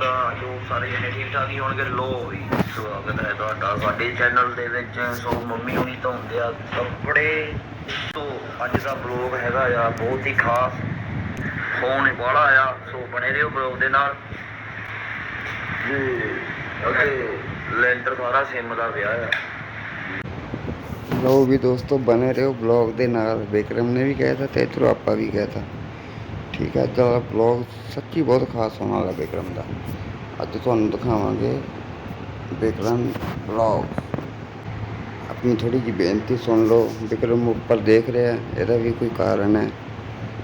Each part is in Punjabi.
ਤੁਹਾਡਾ ਜੋ ਸਾਰੇ ਜਣੇ ਠੀਕ ਠਾਕ ਹੀ ਹੋਣਗੇ, ਲੋ ਵੀ ਸਵਾਗਤ ਹੈ ਤੁਹਾਡਾ। ਸਾਡੇ ਚੈਨਲ ਦੇ ਵਿੱਚ ਸੋ ਮੰਮੀ ਹੁਣੀ ਧੋਂਦੇ ਆ ਕੱਪੜੇ। ਸੋ ਅੱਜ ਦਾ ਬਲੌਗ ਹੈਗਾ ਆ, ਬਹੁਤ ਹੀ ਖਾਸ। ਫੋਨ ਵਾਲਾ ਆ, ਸੋ ਬਣੇ ਰਹੋ ਬਲੌਗ ਦੇ ਨਾਲ। ਜੀ ਅਤੇ ਲੈਂਟਰ ਸਾਰਾ ਸਿਮ ਦਾ ਵਿਆਹ ਆ। ਲੋ ਵੀ ਦੋਸਤੋ ਬਨੇ ਰਹੋ ਬਲੌਗ ਦੇ ਨਾਲ। ਵਿਕਰਮ ਨੇ ਵੀ ਕਹਿ ਤਾ ਤੇ ਇਧਰੋਂ ਆਪਾਂ ਵੀ ਕਹਿ ਤਾ ਠੀਕ ਹੈ। ਅੱਜ ਦਾ ਬਲੌਗ ਸੱਚੀ ਬਹੁਤ ਖਾਸ ਹੋਣ ਵਾਲਾ ਵਿਕਰਮ ਦਾ। ਅੱਜ ਤੁਹਾਨੂੰ ਦਿਖਾਵਾਂਗੇ ਵਿਕਰਮ ਬਲੌਗ ਆਪਣੀ ਥੋੜੀ ਜਿਹੀ ਬੇਨਤੀ ਸੁਣ ਲਓ। ਵਿਕਰਮ ਉੱਪਰ ਦੇਖ ਰਿਹਾ, ਇਹਦਾ ਵੀ ਕੋਈ ਕਾਰਨ ਹੈ।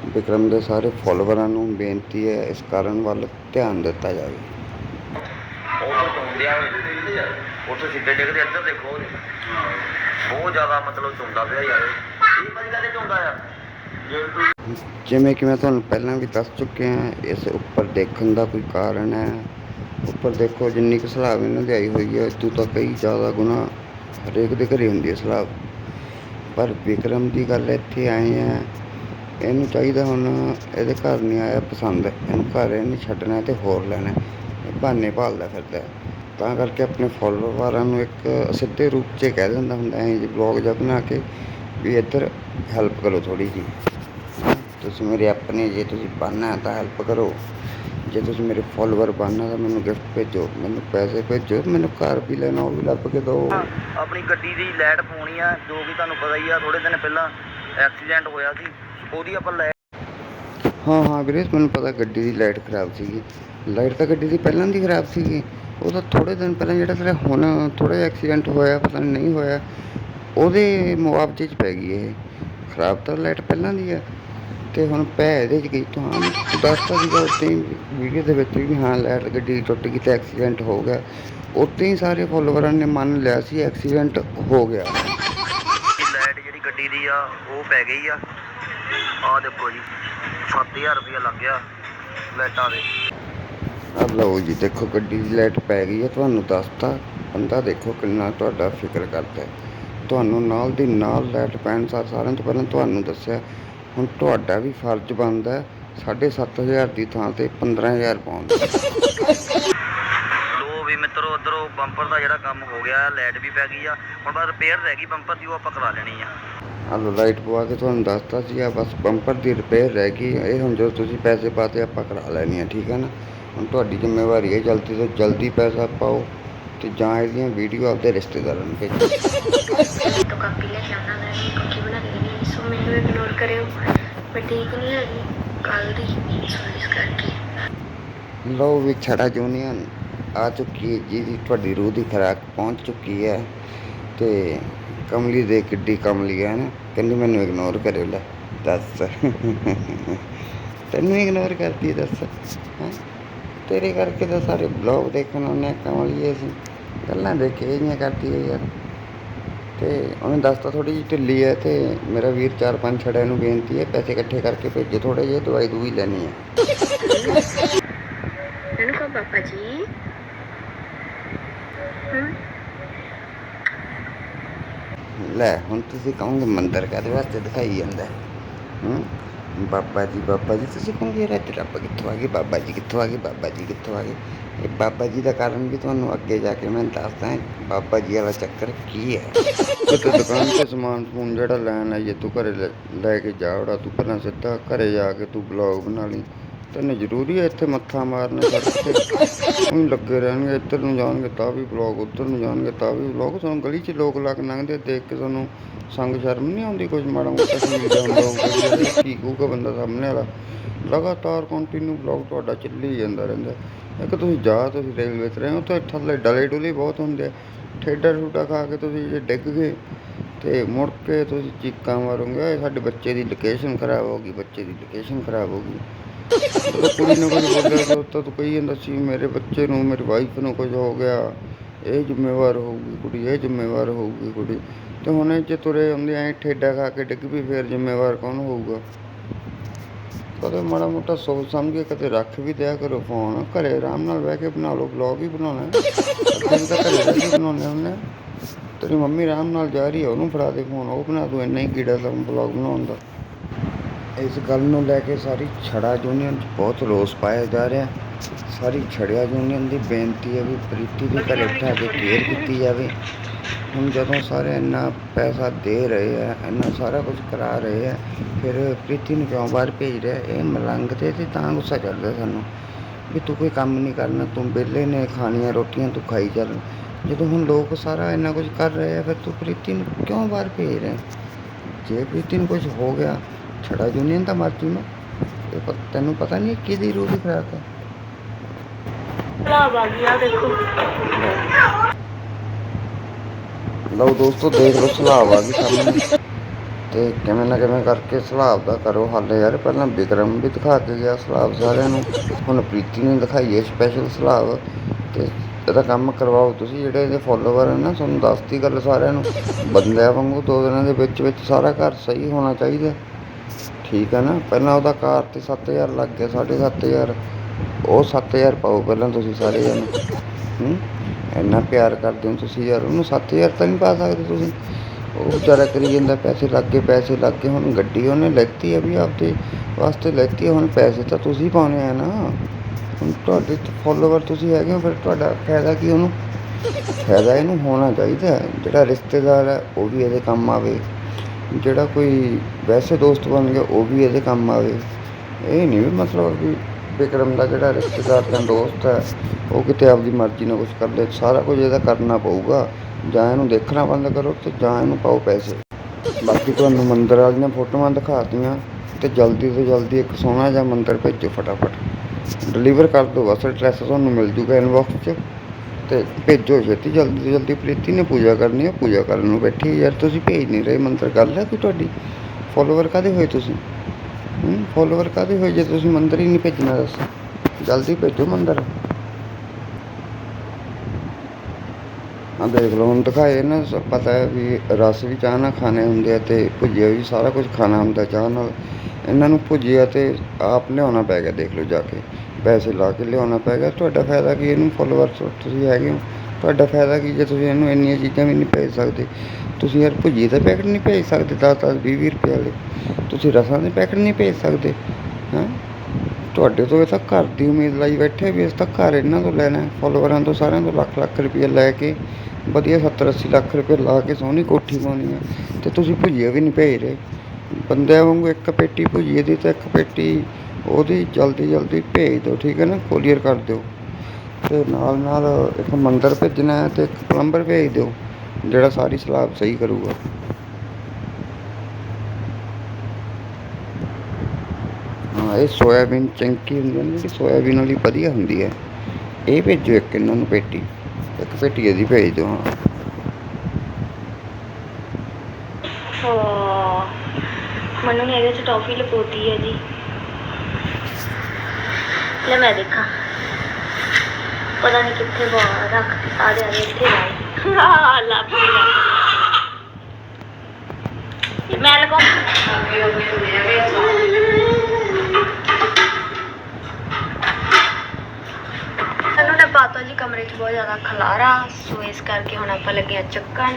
ਵਿਕਰਮ ਦੇ ਸਾਰੇ ਫੋਲੋਵਰਾਂ ਨੂੰ ਬੇਨਤੀ ਹੈ, ਇਸ ਕਾਰਨ ਵੱਲ ਧਿਆਨ ਦਿੱਤਾ ਜਾਵੇ। ਉਹ ਤੋਂ ਧੁੰਦੇ ਉੱਥੇ ਸਿੱਧੇ ਡਿੱਗਦੇ, ਇੱਧਰ ਦੇਖੋ। ਬਹੁਤ ਜ਼ਿਆਦਾ ਮਤਲਬ ਧੁੰਦਾ ਪਿਆ ਯਾਰ। ਇਹ ਭਾਜੀ ਕਦੇ ਧੁੰਦਾ ਆ। ਜਿਵੇਂ ਕਿ ਮੈਂ ਤੁਹਾਨੂੰ ਪਹਿਲਾਂ ਵੀ ਦੱਸ ਚੁੱਕਿਆ ਇਸ ਉੱਪਰ ਦੇਖਣ ਦਾ ਕੋਈ ਕਾਰਨ ਹੈ? ਉੱਪਰ ਦੇਖੋ, ਜਿੰਨੀ ਕੁ ਸਲਾਬ ਇਹਨਾਂ ਦੀ ਆਈ ਹੋਈ ਹੈ ਇਸ ਤੋਂ ਤਾਂ ਕਈ ਜ਼ਿਆਦਾ ਗੁਣਾ ਹਰੇਕ ਦੇ ਘਰੇ ਹੁੰਦੀ ਹੈ ਸਲਾਬ ਪਰ ਵਿਕਰਮ ਦੀ ਗੱਲ ਇੱਥੇ ਆਏ ਆ ਇਹਨੂੰ ਚਾਹੀਦਾ ਹੁਣ ਇਹਦੇ ਘਰ ਨਹੀਂ ਆਇਆ ਪਸੰਦ, ਇਹਨੂੰ ਘਰ ਇਹਨੇ ਛੱਡਣਾ ਤੇ ਹੋਰ ਲੈਣਾ, ਇਹ ਬਹਾਨੇ ਭਾਲਦਾ ਫਿਰਦਾ ਤਾਂ ਕਰਕੇ ਆਪਣੇ ਫੋਲੋਵਰਾਂ ਨੂੰ ਇੱਕ ਸਿੱਧੇ ਰੂਪ 'ਚ ਕਹਿ ਦਿੰਦਾ ਹੁੰਦਾ ਹੈ ਜੀ ਬਲੌਗ ਜਾਂ ਬਣਾ ਕੇ ਵੀ ਇੱਧਰ ਹੈਲਪ ਕਰੋ ਥੋੜੀ ਜੀ ਤੁਸੀਂ ਮੇਰੇ ਆਪਣੇ ਜੇ ਤੁਸੀਂ ਬਣਨਾ ਹੈ ਤਾਂ ਹੈਲਪ ਕਰੋ। ਜੇ ਤੁਸੀਂ ਮੇਰੇ ਫੋਲੋਵਰ ਬਣਨਾ ਤਾਂ ਮੈਨੂੰ ਗਿਫਟ ਭੇਜੋ। ਮੈਨੂੰ ਪੈਸੇ ਭੇਜੋ ਮੈਨੂੰ ਘਰ ਵੀ ਲੈਣਾ ਉਹ ਵੀ ਲੱਭ ਕੇ ਦਿਓ ਆਪਣੀ ਗੱਡੀ ਦੀ ਲਾਈਟ ਪਾਉਣੀ ਆ ਜੋ ਕਿ ਤੁਹਾਨੂੰ ਪਤਾ ਹੀ ਆ ਥੋੜੇ ਦਿਨ ਪਹਿਲਾਂ ਐਕਸੀਡੈਂਟ ਹੋਇਆ ਸੀ ਉਹਦੀ ਆਪਾਂ ਲਾਈਟ ਹਾਂ ਹਾਂ ਵੀਰੇ ਮੈਨੂੰ ਪਤਾ ਗੱਡੀ ਦੀ ਲਾਈਟ ਖਰਾਬ ਸੀਗੀ। ਲਾਈਟ ਤਾਂ ਗੱਡੀ ਦੀ ਪਹਿਲਾਂ ਦੀ ਖਰਾਬ ਸੀਗੀ। ਉਹ ਤਾਂ ਥੋੜੇ ਦਿਨ ਪਹਿਲਾਂ ਜਿਹੜਾ ਤੇਰਾ ਹੁਣ ਥੋੜਾ ਜਿਹਾ ਐਕਸੀਡੈਂਟ ਹੋਇਆ ਪਤਾ ਨਹੀਂ ਹੋਇਆ। ਉਹਦੇ ਮੁਆਵਜ਼ੇ 'ਚ ਪੈ ਗਈ ਇਹ। ਖਰਾਬ ਤਾਂ ਲਾਈਟ ਪਹਿਲਾਂ ਦੀ ਆ। ਤੇ ਹੁਣ ਪੈ ਇਹਦੇ 'ਚ ਗਈ ਤਾਂ ਤੂੰ ਦੱਸਤਾ ਸੀਗਾ ਉੱਤੇ ਵੀਡੀਓ ਦੇ ਵਿੱਚ ਵੀ ਹਾਂ ਲਾਈਟ ਗੱਡੀ ਟੁੱਟ ਗਈ ਤੇ ਐਕਸੀਡੈਂਟ ਹੋ ਗਿਆ। ਉੱਤੇ ਹੀ ਸਾਰੇ ਫੋਲੋਵਰਾਂ ਨੇ ਮੰਨ ਲਿਆ ਸੀ ਐਕਸੀਡੈਂਟ ਹੋ ਗਿਆ। ਲਾਈਟ ਜਿਹੜੀ ਗੱਡੀ ਦੀ ਆ ਉਹ ਪੈ ਗਈ ਆ। ਆਹ ਦੇਖੋ ਜੀ 7000 ਰੁਪਇਆ ਲੱਗ ਗਿਆ ਲਾਈਟਾਂ ਦੇ। ਆ ਲਓ ਜੀ ਦੇਖੋ ਗੱਡੀ ਦੀ ਲਾਈਟ ਪੈ ਗਈ ਹੈ ਤੁਹਾਨੂੰ ਦੱਸਤਾ। ਬੰਦਾ ਦੇਖੋ ਕਿੰਨਾ ਤੁਹਾਡਾ ਫਿਕਰ ਕਰਦਾ ਤੁਹਾਨੂੰ ਨਾਲ ਦੀ ਨਾਲ ਲਾਈਟ ਪੈਣ ਸਾਰ ਸਾਰਿਆਂ ਤੋਂ ਪਹਿਲਾਂ ਤੁਹਾਨੂੰ ਦੱਸਿਆ ਹੁਣ ਤੁਹਾਡਾ ਵੀ ਫਰਜ਼ ਬਣਦਾ ਹੈ 7500 ਦੀ ਥਾਂ ਤੇ 15000 ਪਾਉਣ ਦਾ। ਲੋ ਵੀ ਮਿੱਤਰੋ ਉਧਰੋਂ ਬੰਪਰ ਦਾ ਜਿਹੜਾ ਕੰਮ ਹੋ ਗਿਆ ਲਾਈਟ ਵੀ ਪੈ ਗਈ ਆ। ਹੁਣ ਬਸ ਰਿਪੇਅਰ ਰਹਿ ਗਈ ਬੰਪਰ ਦੀ ਉਹ ਆਪਾਂ ਕਰਾ ਲੈਣੀ ਆ। ਆ ਲਾਈਟ ਪਵਾ ਕੇ ਤੁਹਾਨੂੰ ਦੱਸਤਾ ਸੀ ਆ ਬਸ ਬੰਪਰ ਦੀ ਰਿਪੇਅਰ ਰਹਿ ਗਈ। ਇਹ ਹੁਣ ਜਦੋਂ ਤੁਸੀਂ ਪੈਸੇ ਪਾਤੇ ਆਪਾਂ ਕਰਾ ਲੈਣੀ ਆ ਠੀਕ ਹੈ ਨਾ? ਹੁਣ ਤੁਹਾਡੀ ਜ਼ਿੰਮੇਵਾਰੀ ਹੈ ਜਲਦੀ ਤੋਂ ਜਲਦੀ ਪੈਸਾ ਪਾਓ ਤੇ ਜਾਂ ਇਹਦੀਆਂ ਵੀਡੀਓ ਆਪਦੇ ਰਿਸ਼ਤੇਦਾਰਾਂ ਨੂੰ ਭੇਜੋ। ਨੂੰ ਇਗਨੋਰ ਕਰਿਓ, ਮੈਂ ਠੀਕ ਨਹੀਂ ਹੈਗੀ ਕੱਲ ਦੀ ਸੋ ਕਰਕੇ। ਲੋ ਵਿਛੜਾ ਯੂਨੀਅਨ ਆ ਚੁੱਕੀ ਹੈ ਜਿਹਦੀ ਤੁਹਾਡੀ ਰੂਹ ਦੀ ਖਰਾਕ ਪਹੁੰਚ ਚੁੱਕੀ ਹੈ ਤੇ ਕਮਲੀ ਦੇ ਕਿੱਡੀ ਕਮਲੀ ਹੈ ਨਾ, ਕਹਿੰਦੀ ਮੈਨੂੰ ਇਗਨੋਰ ਕਰਿਓ, ਲੈ ਦੱਸ। ਤੈਨੂੰ ਇਗਨੋਰ ਕਰਦੀ ਦੱਸ। ਤੇਰੇ ਕਰਕੇ ਤਾਂ ਸਾਰੇ ਬਲੌਗ ਦੇਖਣ ਉਹਨੇ ਕਮਲੀ ਸੀ ਗੱਲਾਂ ਦੇਖ ਕੇ ਕਰਦੀ ਹੈ ਯਾਰ। ਤੇ ਉਹਨੇ ਦੱਸਤਾ ਥੋੜੀ ਜਿਹੀ ਢਿੱਲੀ ਹੈ ਤੇ ਮੇਰਾ ਵੀਰ ਚਾਰ ਪੰਜ ਛੜਿਆਂ ਨੂੰ ਬੇਨਤੀ ਹੈ ਪੈਸੇ ਇਕੱਠੇ ਕਰਕੇ ਭੇਜੇ ਥੋੜੇ ਜਿਹੇ ਦਵਾਈ ਦੂਈ ਲੈਣੀ ਹੈ। ਲੈ ਹੁਣ ਤੁਸੀਂ ਕਹੋਗੇ ਮੰਦਰ ਕਾਹਦੇ ਵਾਸਤੇ ਦਿਖਾਈ ਜਾਂਦਾ ਹੂੰ। ਬਾਬਾ ਜੀ ਬਾਬਾ ਜੀ, ਤੁਸੀਂ ਕਹਿੰਦੇ ਯਾਰ ਇਹ ਰੱਬ ਕਿੱਥੋਂ ਆ ਗਏ? ਬਾਬਾ ਜੀ ਕਿੱਥੋਂ ਆ ਗਏ? ਬਾਬਾ ਜੀ ਕਿੱਥੋਂ ਆ ਗਏ? ਇਹ ਬਾਬਾ ਜੀ ਦਾ ਕਾਰਨ ਵੀ ਤੁਹਾਨੂੰ ਅੱਗੇ ਜਾ ਕੇ ਮੈਂ ਦੱਸਦਾ ਹਾਂ, ਬਾਬਾ ਜੀ ਵਾਲਾ ਚੱਕਰ ਕੀ ਹੈ? ਕਿਤੇ ਦੁਕਾਨ ਤੇ ਸਮਾਨ ਸਮੂਨ ਜਿਹੜਾ ਲੈਣ ਆਈਏ ਤੂੰ ਘਰੇ ਲੈ- ਲੈ ਕੇ ਜਾਵੜਾ ਤੂੰ ਪਹਿਲਾਂ ਸਿੱਧਾ ਘਰੇ ਜਾ ਕੇ ਤੂੰ ਬਲੌਗ ਬਣਾ ਲਈ। ਤੈਨੂੰ ਜ਼ਰੂਰੀ ਹੈ ਇੱਥੇ ਮੱਥਾ ਮਾਰਨਾ ਸੜਕ ਤੇ। ਉਹੀ ਲੱਗੇ ਰਹਿਣਗੇ, ਇੱਧਰ ਨੂੰ ਜਾਣਗੇ ਤਾਂ ਵੀ ਬਲੌਗ ਉੱਧਰ ਨੂੰ ਜਾਣਗੇ ਤਾਂ ਵੀ ਬਲੌਗ ਤੁਹਾਨੂੰ ਗਲੀ 'ਚ ਲੋਕ ਲੱਗ ਲੰਘਦੇ ਦੇਖ ਕੇ ਤੁਹਾਨੂੰ ਸੰਗ ਸ਼ਰਮ ਨਹੀਂ ਆਉਂਦੀ ਕੁਝ ਮਾੜਾ ਮੋਟਾ ਕੀ ਜਾਂਦਾ ਕੀ ਕਹੂਗਾ ਬੰਦਾ ਸਾਹਮਣੇ ਵਾਲਾ। ਲਗਾਤਾਰ ਕੰਟੀਨਿਊ ਬਲੌਗ ਤੁਹਾਡਾ ਚੱਲੀ ਜਾਂਦਾ ਰਹਿੰਦਾ। ਇੱਕ ਤੁਸੀਂ ਜਾ ਤੁਸੀਂ ਰੇਲਵੇ 'ਚ ਰਹੇ ਹੋ ਤਾਂ ਥੱਲੇ ਡਲੇ ਡੁਲੇ ਬਹੁਤ ਹੁੰਦੇ ਆ। ਠੇਡਾ ਠੂਡਾ ਖਾ ਕੇ ਤੁਸੀਂ ਜੇ ਡਿੱਗ ਗਏ ਤੇ ਮੁੜ ਕੇ ਤੁਸੀਂ ਚੀਕਾਂ ਮਾਰੋਗੇ ਸਾਡੇ ਬੱਚੇ ਦੀ ਲੋਕੇਸ਼ਨ ਖਰਾਬ ਹੋ ਗਈ, ਬੱਚੇ ਦੀ ਲੋਕੇਸ਼ਨ ਖਰਾਬ ਹੋ ਗਈ। ਜਦੋਂ ਕੁੜੀ ਨੂੰ ਕੁਝ ਬੋਲਿਆ ਤਾਂ ਤੂੰ ਕਹੀ ਜਾਂਦਾ ਸੀ, ਮੇਰੇ ਬੱਚੇ ਨੂੰ, ਮੇਰੀ ਵਾਈਫ ਨੂੰ ਕੁਝ ਹੋ ਗਿਆ। ਇਹ ਜ਼ਿੰਮੇਵਾਰ ਹੋਊਗੀ ਕੁੜੀ, ਇਹ ਜ਼ਿੰਮੇਵਾਰ ਹੋਊਗੀ ਕੁੜੀ। ਤੇ ਹੁਣ ਇਹ ਜੇ ਤੁਰੇ ਹੁੰਦੇ ਐ ਠੇਡਾ ਖਾ ਕੇ ਡਿੱਗ ਵੀ ਫੇਰ ਜ਼ਿੰਮੇਵਾਰ ਕੌਣ ਹੋਊਗਾ? ਕਦੇ ਮਾੜਾ ਮੋਟਾ ਸੋਚ ਸਮਝ ਕੇ ਕਦੇ ਰੱਖ ਵੀ ਦਿਆ ਕਰੋ ਫੋਨ ਘਰੇ ਆਰਾਮ ਨਾਲ ਬਹਿ ਕੇ ਬਣਾ ਲਓ ਬਲੌਗ ਹੀ ਬਣਾਉਣਾ। ਹੈ ਤਾਂ ਘਰੇ ਬਹਿ ਕੇ ਬਣਾਉਂਦੇ ਹੁੰਦੇ ਆ। ਤੇਰੀ ਮੰਮੀ ਆਰਾਮ ਨਾਲ ਜਾ ਰਹੀ ਹੈ ਉਹਨੂੰ ਫੜਾ ਦੇ ਫੋਨ ਉਹ ਬਣਾ ਤੂੰ ਇੰਨਾ ਹੀ ਕੀੜਾ ਦਾ ਬਲੌਗ ਬਣਾਉਣ ਦਾ। ਇਸ ਗੱਲ ਨੂੰ ਲੈ ਕੇ ਸਾਰੀ ਛੜਾ ਯੂਨੀਅਨ 'ਚ ਬਹੁਤ ਰੋਸ ਪਾਇਆ ਜਾ ਰਿਹਾ। ਸਾਰੀ ਛੜਿਆ ਯੂਨੀਅਨ ਦੀ ਬੇਨਤੀ ਹੈ ਵੀ ਪ੍ਰੀਤੀ ਦੇ ਘਰੇ ਬਿਠਾ ਕੇ ਕੇਅਰ ਕੀਤੀ ਜਾਵੇ। ਹੁਣ ਜਦੋਂ ਸਾਰੇ ਇੰਨਾ ਪੈਸਾ ਦੇ ਰਹੇ ਆ, ਇੰਨਾ ਸਾਰਾ ਕੁਝ ਕਰਾ ਰਹੇ ਆ, ਫਿਰ ਪ੍ਰੀਤੀ ਨੂੰ ਕਿਉਂ ਬਾਹਰ ਭੇਜ ਰਿਹਾ? ਇਹ ਮਲੰਗ ਤੇ ਤੇ ਤਾਂ ਗੁੱਸਾ ਚੜਦਾ ਸਾਨੂੰ ਵੀ ਤੂੰ ਕੋਈ ਕੰਮ ਨਹੀਂ ਕਰਨਾ, ਤੂੰ ਵਿਹਲੇ ਨੇ ਖਾਣੀਆਂ ਰੋਟੀਆਂ ਤੂੰ ਖਾਈ ਚੱਲ। ਜਦੋਂ ਹੁਣ ਲੋਕ ਸਾਰਾ ਇੰਨਾ ਕੁਝ ਕਰ ਰਹੇ ਆ, ਫਿਰ ਤੂੰ ਪ੍ਰੀਤੀ ਨੂੰ ਕਿਉਂ ਬਾਹਰ ਭੇਜ ਰਿਹਾ? ਜੇ ਪ੍ਰੀਤੀ ਨੂੰ ਕੁਝ ਹੋ ਗਿਆ ਛੜਾ ਯੂਨੀਅਨ ਤਾਂ ਮਰ ਜੂ ਨਾ? ਇਹ ਪ- ਤੈਨੂੰ ਪਤਾ ਨਹੀਂ ਕਿਹਦੀ ਰੂਹ ਦੀ ਖਰਾਕ ਹੈ? ਲਓ ਦੋਸਤੋ ਦੇਖ ਲਓ ਸਲਾਬ ਆ ਗਈ ਸਾਹਮਣੇ। ਤੇ ਕਿਵੇਂ ਨਾ ਕਿਵੇਂ ਕਰਕੇ ਸਲਾਬ ਦਾ ਕਰੋ ਹੱਲ ਯਾਰ। ਪਹਿਲਾਂ ਵਿਕਰਮ ਵੀ ਦਿਖਾ ਕੇ ਗਿਆ ਸਲਾਬ ਸਾਰਿਆਂ ਨੂੰ। ਹੁਣ ਪ੍ਰੀਤੀ ਨੂੰ ਦਿਖਾਈਏ ਸਪੈਸ਼ਲ ਸਲਾਬ ਤੇ ਇਹਦਾ ਕੰਮ ਕਰਵਾਓ ਤੁਸੀਂ ਜਿਹੜੇ ਇਹਦੇ ਫੋਲੋਵਰ ਹਨ ਨਾ ਤੁਹਾਨੂੰ ਦੱਸਤੀ ਗੱਲ ਸਾਰਿਆਂ ਨੂੰ। ਬੰਦਿਆਂ ਵਾਂਗੂ ਦੋ ਦਿਨਾਂ ਦੇ ਵਿੱਚ ਵਿੱਚ ਸਾਰਾ ਘਰ ਸਹੀ ਹੋਣਾ ਚਾਹੀਦਾ। ਠੀਕ ਆ ਨਾ? ਪਹਿਲਾਂ ਉਹਦਾ ਕਾਰ ਤੇ 7000 ਲੱਗ ਗਿਆ 7500 ਉਹ 7000 ਪਾਓ ਪਹਿਲਾਂ ਤੁਸੀਂ ਸਾਰੇ ਜਣੇ। ਹੂੰ? ਇੰਨਾ ਪਿਆਰ ਕਰਦੇ ਹੋ ਤੁਸੀਂ ਯਾਰ, ਉਹਨੂੰ 7000 ਤਾਂ ਨਹੀਂ ਪਾ ਸਕਦੇ ਤੁਸੀਂ। ਉਹ ਵਿਚਾਰਾ ਕਰੀ ਜਾਂਦਾ, ਪੈਸੇ ਲੱਗ ਗਏ, ਪੈਸੇ ਲੱਗ ਗਏ, ਹੁਣ ਗੱਡੀ ਉਹਨੇ ਲੈਤੀ ਹੈ ਵੀ ਆਪਦੇ ਵਾਸਤੇ ਲੈਤੀ ਹੈ ਹੁਣ ਪੈਸੇ ਤਾਂ ਤੁਸੀਂ ਪਾਉਣੇ ਆ ਨਾ। ਹੁਣ ਤੁਹਾਡੇ ਫੋਲੋਵਰ ਤੁਸੀਂ ਹੈਗੇ ਹੋ, ਫਿਰ ਤੁਹਾਡਾ ਫਾਇਦਾ ਕੀ ਉਹਨੂੰ? ਫਾਇਦਾ ਇਹਨੂੰ ਹੋਣਾ ਚਾਹੀਦਾ, ਜਿਹੜਾ ਰਿਸ਼ਤੇਦਾਰ ਹੈ ਉਹ ਵੀ ਇਹਦੇ ਕੰਮ ਆਵੇ। ਜਿਹੜਾ ਕੋਈ ਵੈਸੇ ਦੋਸਤ ਬਣ ਗਿਆ, ਉਹ ਵੀ ਇਹਦੇ ਕੰਮ ਆਵੇ। ਇਹ ਨਹੀਂ ਵੀ ਮਤਲਬ ਵੀ ਵਿਕਰਮ ਦਾ ਜਿਹੜਾ ਰਿਸ਼ਤੇਦਾਰ ਜਾਂ ਦੋਸਤ ਹੈ, ਉਹ ਕਿਤੇ ਆਪਦੀ ਮਰਜ਼ੀ ਨਾਲ ਕੁਝ ਕਰਦੇ ਸਾਰਾ ਕੁਝ ਇਹਦਾ ਕਰਨਾ ਪਊਗਾ। ਜਾਂ ਇਹਨੂੰ ਦੇਖਣਾ ਬੰਦ ਕਰੋ ਤੇ ਜਾਂ ਇਹਨੂੰ ਪਾਓ ਪੈਸੇ। ਬਾਕੀ ਤੁਹਾਨੂੰ ਮੰਦਰ ਵਾਲੀਆਂ ਫੋਟੋਆਂ ਦਿਖਾਤੀਆਂ ਤੇ ਜਲਦੀ ਤੋਂ ਜਲਦੀ ਇੱਕ ਸੋਹਣਾ ਜਿਹਾ ਮੰਦਰ ਭੇਜੋ ਫਟਾਫਟ। ਡਿਲੀਵਰ ਕਰ ਦਿਓ। ਬਸ ਐਡਰੈਸ ਤੁਹਾਨੂੰ ਮਿਲ ਜੂਗਾ ਇਨਬਾਕਸ 'ਚ। ਤੇ ਭੇਜੋ ਛੇਤੀ, ਜਲਦੀ ਤੋਂ ਜਲਦੀ ਪ੍ਰੀਤੀ ਨੇ ਪੂਜਾ ਕਰਨੀ ਹੈ ਪੂਜਾ ਕਰਨ ਨੂੰ ਬੈਠੀ ਯਾਰ ਤੁਸੀਂ ਭੇਜ ਨਹੀਂ ਰਹੇ, ਮੰਤਰ ਗੱਲ ਹੈ ਕੋਈ ਤੁਹਾਡੀ? ਫੋਲੋਵਰ ਕਾਦੇ ਹੋਏ ਤੁਸੀਂ? ਫੋਲੋਵਰ ਕਾਦੇ ਹੋਏ ਜੇ ਤੁਸੀਂ ਮੰਦਰ ਹੀ ਨਹੀਂ ਭੇਜਣਾ ਦੱਸ? ਜਲਦੀ ਭੇਜੋ ਮੰਦਰ ਆ ਦੇਖ ਲਓ, ਹੁਣ ਦਿਖਾਏ ਨਾ, ਸਭ ਪਤਾ ਹੈ ਵੀ ਰਸ ਵੀ ਚਾਹ ਨਾਲ ਖਾਣੇ ਹੁੰਦੇ ਆ ਤੇ ਭੁਜੀਆ ਵੀ ਸਾਰਾ ਕੁਝ ਖਾਣਾ ਹੁੰਦਾ ਚਾਹ ਨਾਲ। ਇਹਨਾਂ ਨੂੰ ਭੁਜੀਆ ਤੇ ਆਪ ਲਿਆਉਣਾ ਪੈ ਗਿਆ, ਦੇਖ ਲਓ ਜਾ ਕੇ। ਪੈਸੇ ਲਾ ਕੇ ਲਿਆਉਣਾ ਪੈ ਤੁਹਾਡਾ ਫਾਇਦਾ ਕੀ? ਇਹਨੂੰ ਫੋਲੋਵਰ ਤੁਸੀਂ ਹੈਗੇ ਹੋ। ਤੁਹਾਡਾ ਫਾਇਦਾ ਕੀ ਜੇ ਤੁਸੀਂ ਇਹਨੂੰ ਇੰਨੀਆਂ ਚੀਜ਼ਾਂ ਵੀ ਨਹੀਂ ਭੇਜ ਸਕਦੇ? ਤੁਸੀਂ ਯਾਰ ਭੁਜੀਏ ਦਾ ਪੈਕਟ ਨਹੀਂ ਭੇਜ ਸਕਦੇ, ਦਸ ਦਸ, ਵੀਹ ਵੀਹ ਰੁਪਏ ਵਾਲੇ। ਤੁਸੀਂ ਰਸਾਂ ਦੇ ਪੈਕਟ ਨਹੀਂ ਭੇਜ ਸਕਦੇ, ਹੈਂ? ਤੁਹਾਡੇ ਤੋਂ ਇਹ ਤਾਂ ਘਰ ਦੀ ਉਮੀਦ ਲਾਈ ਬੈਠੇ ਵੀ ਇਸ ਤਾਂ ਘਰ ਇਹਨਾਂ ਤੋਂ ਲੈਣਾ ਹੈ। ਫੋਲੋਵਰਾਂ ਤੋਂ ਸਾਰਿਆਂ ਤੋਂ ਲੱਖ ਲੱਖ ਰੁਪਏ ਲੈ ਕੇ, ਵਧੀਆ 70 80 ਲੱਖ ਰੁਪਏ ਲਾ ਕੇ ਸੋਹਣੀ ਕੋਠੀ ਪਾਉਣੀ ਹੈ ਤੇ ਤੁਸੀਂ ਭੁਜੀਆ ਵੀ ਨਹੀਂ ਭੇਜ ਰਹੇ। ਬੰਦਿਆਂ ਵਾਂਗੂ ਇੱਕ ਪੇਟੀ ਭੁਜੀਏ ਦੀ ਤੇ ਇੱਕ ਪੇਟੀ ਉਹਦੀ ਜਲਦੀ ਜਲਦੀ ਭੇਜ ਦਿਓ, ਠੀਕ ਹੈ ਨਾ? ਕੋਲੀਅਰ ਕਰ ਦਿਓ। ਤੇ ਨਾਲ ਨਾਲ ਇੱਕ ਮੰਦਰ ਭੇਜਣਾ ਹੈ ਤੇ ਇੱਕ ਪਲੰਬਰ ਭੇਜ ਦਿਓ, ਜਿਹੜਾ ਸਾਰੀ ਸਲਾਬ ਸਹੀ ਕਰੂਗਾ। ਹਾਂ, ਇਹ ਸੋਇਆਬੀਨ ਚੰਕੀ ਹੁੰਦੀ ਹੈ ਨਾ, ਜਿਹੜੀ ਸੋਇਆਬੀਨ ਵਾਲੀ ਵਧੀਆ ਹੁੰਦੀ ਹੈ। ਇਹ ਭੇਜੋ ਇੱਕ ਇਹਨਾਂ ਨੂੰ ਪੇਟੀ। ਇੱਕ ਪੇਟੀ ਇਹਦੀ ਭੇਜ ਦਿਓ, ਹਾਂ। ਓ ਨੇ ਇਹਦੇ ਚ ਟੌਫੀ ਲਪੋਤੀ ਹੈ ਜੀ। ਲੈ ਮੈਂ ਦੇਖਾਂ ਪਤਾ ਨਹੀਂ ਕਿੱਥੇ ਬਾਹਰ ਰੱਖ ਆ ਦੇ ਇੱਥੇ ਲਾਈ ਆ ਲੱਭ ਗਿਆ ਮੈਂ ਲਗਾ ਸਾਨੂੰ ਨਾ ਪਾਤਾ ਜੀ ਕਮਰੇ 'ਚ ਬਹੁਤ ਜ਼ਿਆਦਾ ਖਲਾਰਾ ਸੋ ਇਸ ਕਰਕੇ ਹੁਣ ਆਪਾਂ ਲੱਗੇ ਆ ਚੱਕਣ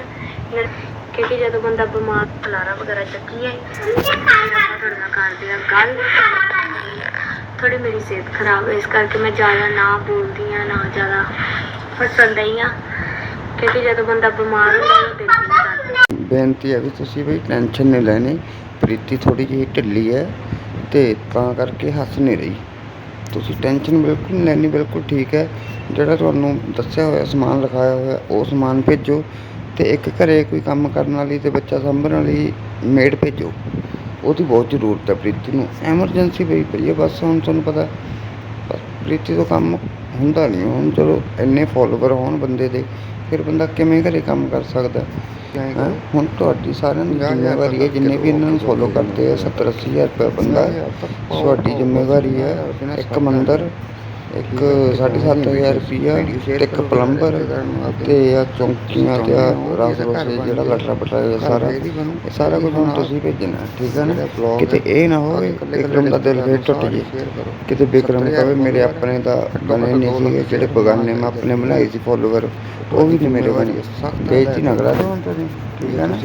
ਕਿਉਂਕਿ ਜਦੋਂ ਬੰਦਾ ਬਿਮਾਰ ਖਲਾਰਾ ਵਗੈਰਾ ਚੱਕੀਏ ਆਪਾਂ ਤੁਹਾਡੇ ਨਾਲ ਕਰਦੇ ਆ, ਗੱਲ ਥੋੜੀ ਮੇਰੀ ਸਿਹਤ ਖਰਾਬ ਹੈ ਇਸ ਕਰਕੇ ਮੈਂ ਜ਼ਿਆਦਾ ਨਾ ਬੋਲਦੀ ਆ, ਨਾ ਜ਼ਿਆਦਾ ਫਸਣ ਰਹੀ ਆ, ਕਿਉਂਕਿ ਜਦੋਂ ਬੰਦਾ ਬਿਮਾਰ ਹੁੰਦਾ ਉਹ ਦਿਲ ਨਹੀਂ ਕਰਦਾ। ਬੇਨਤੀ ਹੈ ਵੀ ਤੁਸੀਂ ਵੀ ਟੈਨਸ਼ਨ ਨਹੀਂ ਲੈਣੀ, ਪ੍ਰੀਤੀ ਥੋੜੀ ਜਿਹੀ ਢਿੱਲੀ ਹੈ ਤੇ ਤਾਂ ਕਰਕੇ ਹੱਸ ਨਹੀਂ ਰਹੀ। ਤੁਸੀਂ ਟੈਨਸ਼ਨ ਬਿਲਕੁਲ, ਨਹੀਂ ਲੈਣੀ ਬਿਲਕੁਲ ਠੀਕ ਹੈ। ਜਿਹੜਾ ਤੁਹਾਨੂੰ ਦੱਸਿਆ ਹੋਇਆ ਸਮਾਨ ਲਿਖਾਇਆ ਹੋਇਆ, ਉਹ ਸਮਾਨ ਭੇਜੋ। ਤੇ ਇੱਕ ਘਰੇ ਕੋਈ ਕੰਮ ਕਰਨ ਵਾਲੀ ਤੇ ਬੱਚਾ ਸਾਂਭਣ ਵਾਲੀ ਮੇਡ ਭੇਜੋ। ਉਹਦੀ ਬਹੁਤ ਜ਼ਰੂਰਤ ਹੈ ਪ੍ਰੀਤੀ ਨੂੰ। ਐਮਰਜੈਂਸੀ ਪਈ ਪਈ ਹੈ ਬਸ ਹੁਣ ਤੁਹਾਨੂੰ ਪਤਾ ਪ੍ਰੀਤੀ ਤੋਂ ਕੰਮ ਹੁੰਦਾ ਨਹੀਂ। ਹੁਣ ਚਲੋ ਇੰਨੇ ਫੋਲੋਵਰ ਹੋਣ ਬੰਦੇ ਦੇ ਫਿਰ ਬੰਦਾ ਕਿਵੇਂ ਘਰੇ ਕੰਮ ਕਰ ਸਕਦਾ? ਹੈਂ? ਹੁਣ ਤੁਹਾਡੀ ਸਾਰਿਆਂ ਦੀ ਜ਼ਿੰਮੇਵਾਰੀ ਹੈ ਜਿੰਨੇ ਵੀ ਇਹਨਾਂ ਨੂੰ ਫੋਲੋ ਕਰਦੇ ਆ 70 80 ਹਜ਼ਾਰ ਰੁਪਏ ਬੰਦਾ ਤੁਹਾਡੀ ਜ਼ਿੰਮੇਵਾਰੀ ਹੈ। ਇੱਕ ਮੰਦਰ ਇੱਕ 7500 ਰੁਪਈਆ ਇੱਕ ਪਲੰਬਰ ਤੇ ਆ ਚੌਂਕੀਆਂ ਤੇ ਆ ਰਾਸ ਰੋਸੇ ਜਿਹੜਾ ਲਟਰਾ ਪਟਰਾ ਇਹ ਸਾਰਾ। ਇਹ ਸਾਰਾ ਕੁਝ ਹੁਣ ਤੁਸੀਂ ਭੇਜਣਾ, ਠੀਕ ਹੈ ਨਾ? ਕਿਤੇ ਇਹ ਨਾ ਹੋਵੇ, ਵਿਕਰਮ ਦਾ ਦਿਲ ਫੇਰ ਟੁੱਟ ਜੇ। ਕਿਤੇ ਵਿਕਰਮ ਕਹੇ, ਮੇਰੇ ਆਪਣੇ ਦਾ ਬਣੇ ਨਹੀਂ ਸੀਗੇ ਜਿਹੜੇ ਬਗਾਨੇ ਮੈਂ ਆਪਣੇ ਬਣਾਏ ਸੀ ਫੋਲੋਵਰ ਉਹ ਵੀ ਨਹੀਂ ਮੇਰੇ ਬਣੇ। ਬੇਇੱਜ਼ਤੀ ਨਾ ਕਰਾ ਦਿਓ ਹੁਣ ਤੁਸੀਂ ਠੀਕ ਹੈ ਨਾ?